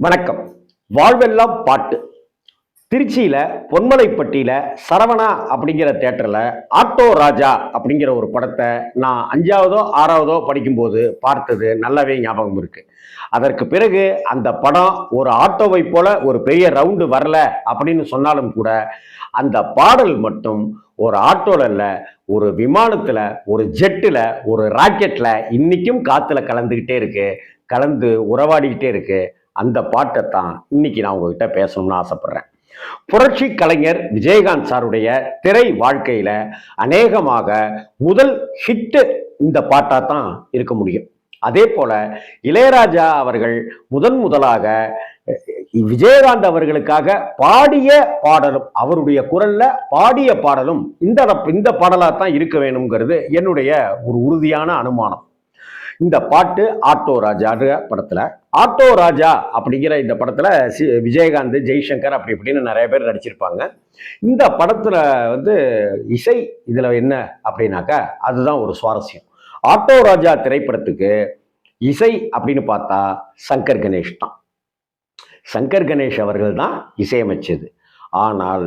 வணக்கம். வாழ்வெல்லாம் பாட்டு. திருச்சியில பொன்மலைப்பட்டியில சரவணா அப்படிங்கிற தேட்டர்ல ஆட்டோ ராஜா அப்படிங்கிற ஒரு படத்தை நான் அஞ்சாவதோ ஆறாவதோ படிக்கும்போது பார்த்தது நல்லாவே ஞாபகம் இருக்கு. அதற்கு பிறகு அந்த படம் ஒரு ஆட்டோவை போல ஒரு பெரிய ரவுண்டு வரல அப்படின்னு சொன்னாலும் கூட அந்த பாடல் மட்டும் ஒரு ஆட்டோல இல்ல ஒரு விமானத்துல ஒரு ஜெட்டில் ஒரு ராக்கெட்ல இன்னைக்கும் காத்துல கலந்துகிட்டே இருக்கு கலந்து உறவாடிக்கிட்டே இருக்கு. அந்த பாட்டை தான் இன்னைக்கு நான் உங்ககிட்ட பேசணும்னு ஆசைப்படுறேன். புரட்சி கலைஞர் விஜயகாந்த் சாருடைய திரை வாழ்க்கையில அநேகமாக முதல் ஹிட்டு இந்த பாட்டா தான் இருக்க முடியும். அதே போல இளையராஜா அவர்கள் முதன் முதலாக விஜயகாந்த் அவர்களுக்காக பாடிய பாடலும் அவருடைய குரல்ல பாடிய பாடலும் இந்த இந்த பாடலா தான் இருக்க வேணுங்கிறது என்னுடைய ஒரு உறுதியான அனுமானம். இந்த பாட்டு ஆட்டோ ராஜான்ற படத்துல. ஆட்டோ ராஜா அப்படிங்கிற இந்த படத்துல சி விஜயகாந்த் ஜெய்சங்கர் அப்படி இப்படின்னு நிறைய பேர் நடிச்சிருப்பாங்க. இந்த படத்துல வந்து இசை இதுல என்ன அப்படின்னாக்கா அதுதான் ஒரு சுவாரஸ்யம். ஆட்டோ ராஜா திரைப்படத்துக்கு இசை அப்படின்னு பார்த்தா சங்கர் கணேஷ் தான். சங்கர் கணேஷ் அவர்கள் தான் இசையமைச்சது. ஆனால்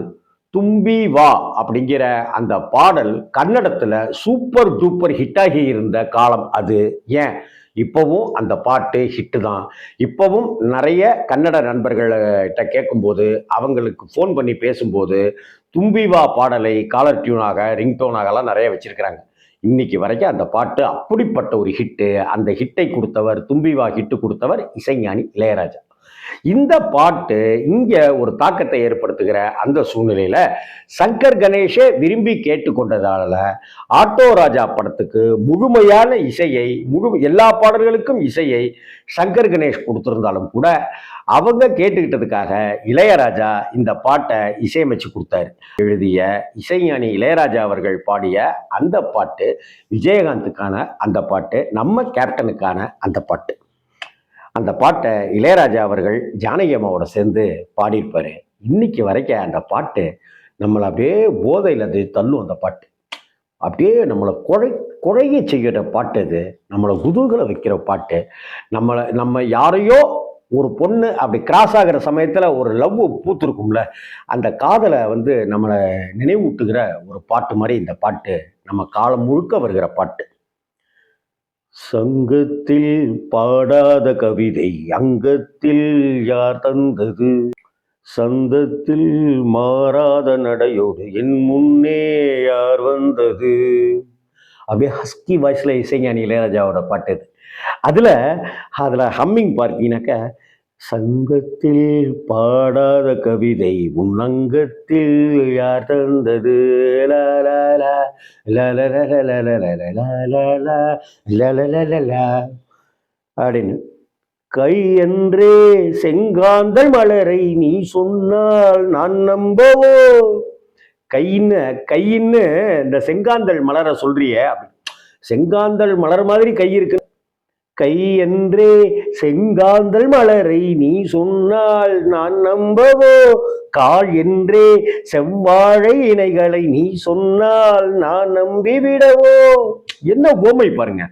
தும்பி வா அப்படிங்கிற அந்த பாடல் கன்னடத்தில் சூப்பர் டூப்பர் ஹிட்டாகி இருந்த காலம் அது. ஏன்? இப்போவும் அந்த பாட்டு ஹிட்டு தான். இப்போவும் நிறைய கன்னட நண்பர்கள்கிட்ட கேட்கும்போது அவங்களுக்கு ஃபோன் பண்ணி பேசும்போது தும்பி வா பாடலை காலர் டியூனாக ரிங்டோனாகலாம் நிறைய வச்சுருக்கிறாங்க. இன்னைக்கு வரைக்கும் அந்த பாட்டு அப்படிப்பட்ட ஒரு ஹிட்டு அந்த ஹிட்டை கொடுத்தவர் தும்பி வா ஹிட்டு கொடுத்தவர் இசைஞானி இளையராஜா. இந்த பாட்டு இங்க ஒரு தாக்கத்தை ஏற்படுத்துகிற அந்த சூழ்நிலையில சங்கர் கணேஷே விரும்பி கேட்டுக்கொண்டதால ஆட்டோ ராஜா படத்துக்கு முழுமையான இசையை முழு எல்லா பாடல்களுக்கும் இசையை சங்கர் கணேஷ் கொடுத்திருந்தாலும் கூட அவங்க கேட்டுக்கிட்டதுக்காக இளையராஜா இந்த பாட்டை இசையமைச்சு கொடுத்தாரு. எழுதிய இசைஞானி இளையராஜா அவர்கள் பாடிய அந்த பாட்டு விஜயகாந்துக்கான அந்த பாட்டு நம்ம கேப்டனுக்கான அந்த பாட்டு. அந்த பாட்டை இளையராஜா அவர்கள் ஜானகி அம்மாவோட சேர்ந்து பாடியிருப்பார். இன்னைக்கு வரைக்கும் அந்த பாட்டு நம்மளை அப்படியே போதையில் அது தள்ளும் அந்த பாட்டு. அப்படியே நம்மளை குழை குழைய செய்கிற பாட்டு அது. நம்மளை குதூகலை வைக்கிற பாட்டு. நம்மளை நம்ம யாரையோ ஒரு பொண்ணு அப்படி கிராஸ் ஆகிற சமயத்தில் ஒரு லவ் பூத்துருக்கும்ல அந்த காதலை வந்து நம்மளை நினைவூட்டுகிற ஒரு பாட்டு மாதிரி இந்த பாட்டு நம்ம காலம் முழுக்க வருகிற பாட்டு. சங்கத்தில் பாடாத கவிதை அங்கத்தில் யார் தந்தது? சந்தத்தில் மாறாத நடையோடு என் முன்னே யார் வந்தது? அப்படியே ஹஸ்கி வாய்ஸில் இசைஞானி இளையராஜாவோட பாட்டு அதில் அதில் ஹம்மிங் பார்த்தீங்கன்னாக்கா சங்கத்தில் பாடாத கவிதை உன் அங்கத்தில் யார் தந்தது அப்படின்னு கை என்றே செங்காந்தல் மலரை நீ சொன்னால் நான் நம்பவோ கைன்னு கையின்னு இந்த செங்காந்தல் மலரை சொல்றிய செங்காந்தல் மலர் மாதிரி கை இருக்கு கையன்றே செங்காந்தல் மலரை நீ சொன்னால் நான் நம்பவோ? கால் என்றே செவ்வாழை இணைகளை நீ சொன்னால் நான் நம்பிவிடவோ? என்ன ஓமை பாருங்க.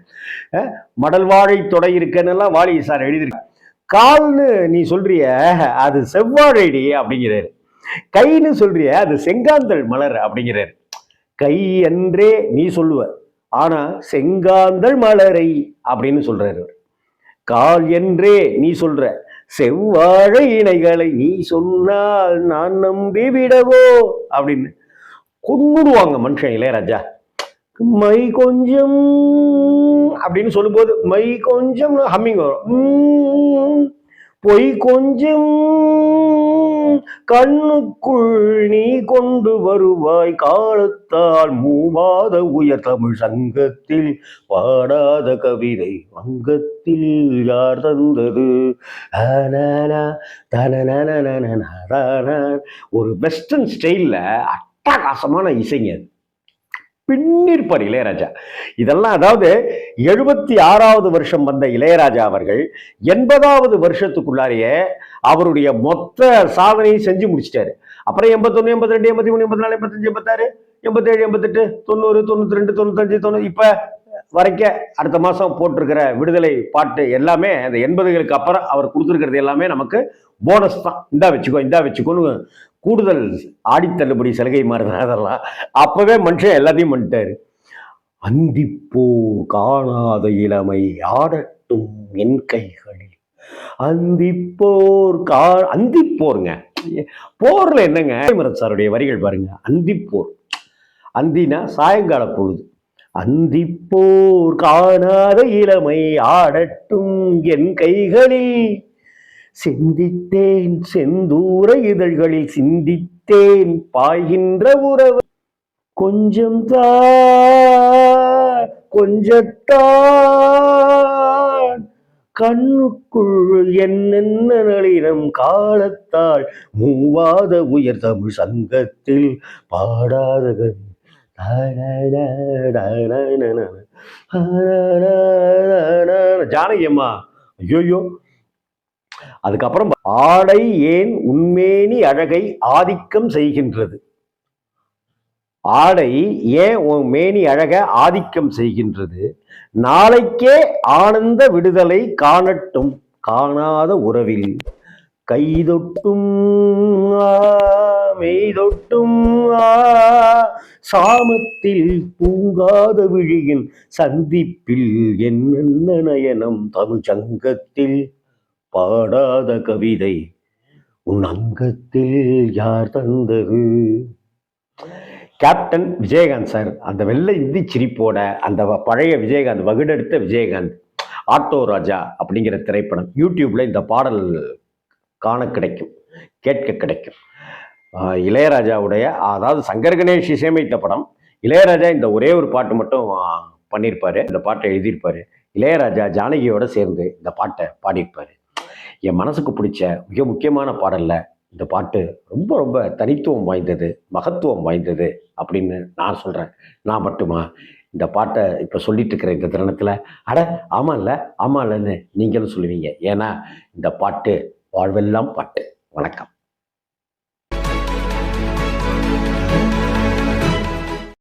மடல் வாழை தொடை இருக்கன்னெல்லாம் வாலி சார் எழுதியிருக்க கால்னு நீ சொல்றிய அது செவ்வாழைடி அப்படிங்கிறாரு. கைன்னு சொல்றிய அது செங்காந்தல் மலர் அப்படிங்கிறாரு. கை என்றே நீ சொல்லுவ. ஆனா செங்காந்தல் மலரை அப்படின்னு சொல்றாரு அவர். கால் என்றே நீ சொல்ற. செவ்வாழை இணைகளை நீ சொன்னால் நான் நம்பி விடவோ அப்படின்னு கொண்டுடுவாங்க மனுஷன் இளையராஜா. மை கொஞ்சம் அப்படின்னு சொல்லும்போது மை கொஞ்சம் ஹம்மிங் வரும். உம், பொய் கொஞ்சம் கண்ணுக்குள் நீ கொண்டு வருவாய். காலத்தால் மூவாத உயர் தமிழ் சங்கத்தில் பாடாத கவிதை வங்கத்தில் யார் தந்தது? ஒரு வெஸ்டர்ன் ஸ்டைலில் அட்டகாசமான இசைங்க அது. பின்னிருப்பார் இளையராஜா. இதெல்லாம் அதாவது எழுபத்தி ஆறாவது வருஷம் வந்த இளையராஜா அவர்கள் எண்பதாவது வருஷத்துக்குள்ளாரையே அவருடைய மொத்த சாதனையும் செஞ்சு முடிச்சிட்டாரு. அப்புறம் எண்பத்தொன்னு எண்பத்தி ரெண்டு எண்பத்தி மூணு எண்பத்தி நாலு எண்பத்தஞ்சு எண்பத்தாறு எண்பத்தேழு எண்பத்தெட்டு தொண்ணூறு தொண்ணூத்தி ரெண்டு தொண்ணூத்தஞ்சு தொண்ணூறு இப்ப வரைக்க அடுத்த மாதம் போட்டிருக்கிற விடுதலை பாட்டு எல்லாமே அந்த எண்பதுகளுக்கு அப்புறம் அவர் கொடுத்துருக்கிறது எல்லாமே நமக்கு போனஸ் தான். இந்தா வச்சுக்கோ இந்தா வச்சுக்கோன்னு கூடுதல் ஆடித்தள்ளுபடி சலுகை மாதிரி தான் அதெல்லாம் அப்போவே மனுஷன் எல்லாத்தையும் பண்ணிட்டாரு. அந்திப்போ காணாத இளமை ஆடட்டும் என் கைகளில். அந்திப்போர் கா அந்திப்போருங்க. போரில் என்னங்க? மரத் சாருடைய வரிகள் பாருங்க. அந்திப்போர். அந்தினா சாயங்கால பொழுது. அந்திப்போர் காணாத இளமை ஆடட்டும் என் கைகளில். சிந்தித்தேன் செந்தூர இதழ்களில் சிந்தித்தேன் பாய்கின்ற உறவு கொஞ்சம் தா கொஞ்சத்தான் கண்ணுக்குள் என்னென்ன நளினம் காலத்தால் மூவாத உயர் தமிழ் சங்கத்தில் பாடாத கவி. ஜானகி அம்மா ஐயோயோ அதுக்கப்புறம் ஆடை ஏன் உண்மேனி அழகை ஆதிக்கம் செய்கின்றது? ஆடை ஏன் உன் மேனி அழக ஆதிக்கம் செய்கின்றது? நாளைக்கே ஆனந்த விடுதலை காணட்டும் காணாத உறவில். கைதொட்டும் மெய்தொட்டும் சாமத்தில் பூங்காத விழியின் சந்திப்பில் என்னென்ன நயனம் தமிழ் சங்கத்தில் பாடாத கவிதை உன் அங்கத்தில் யார் தந்தது? கேப்டன் விஜயகாந்த் சார் அந்த வெள்ளை இந்தி சிரிப்போட அந்த வ- பழைய விஜயகாந்த் வகுடெடுத்த விஜயகாந்த் ஆட்டோ ராஜா அப்படிங்கிற திரைப்படம் யூடியூப்ல இந்த பாடல் காண கிடைக்கும் கேட்க கிடைக்கும். இளையராஜாவுடைய அதாவது சங்கர் கணேஷ் இசையமைத்த படம் இளையராஜா இந்த ஒரே ஒரு பாட்டு மட்டும் பண்ணியிருப்பாரு இந்த பாட்டை எழுதியிருப்பாரு. இளையராஜா ஜானகியோட சேர்ந்து இந்த பாட்டை பாடியிருப்பாரு. என் மனசுக்கு பிடிச்ச மிக முக்கியமான பாடல்ல இந்த பாட்டு ரொம்ப ரொம்ப தனித்துவம் வாய்ந்தது மகத்துவம் வாய்ந்தது அப்படின்னு நான் சொல்கிறேன் நான் மட்டுமா? இந்த பாட்டை இப்போ சொல்லிட்டு இருக்கிற இந்த தருணத்தில் அட ஆமாம் இல்லை ஆமாம் இல்லைன்னு நீங்களும் சொல்லுவீங்க. ஏன்னா இந்த பாட்டு வாழ்வெல்லாம் பாட்டு. வணக்கம்.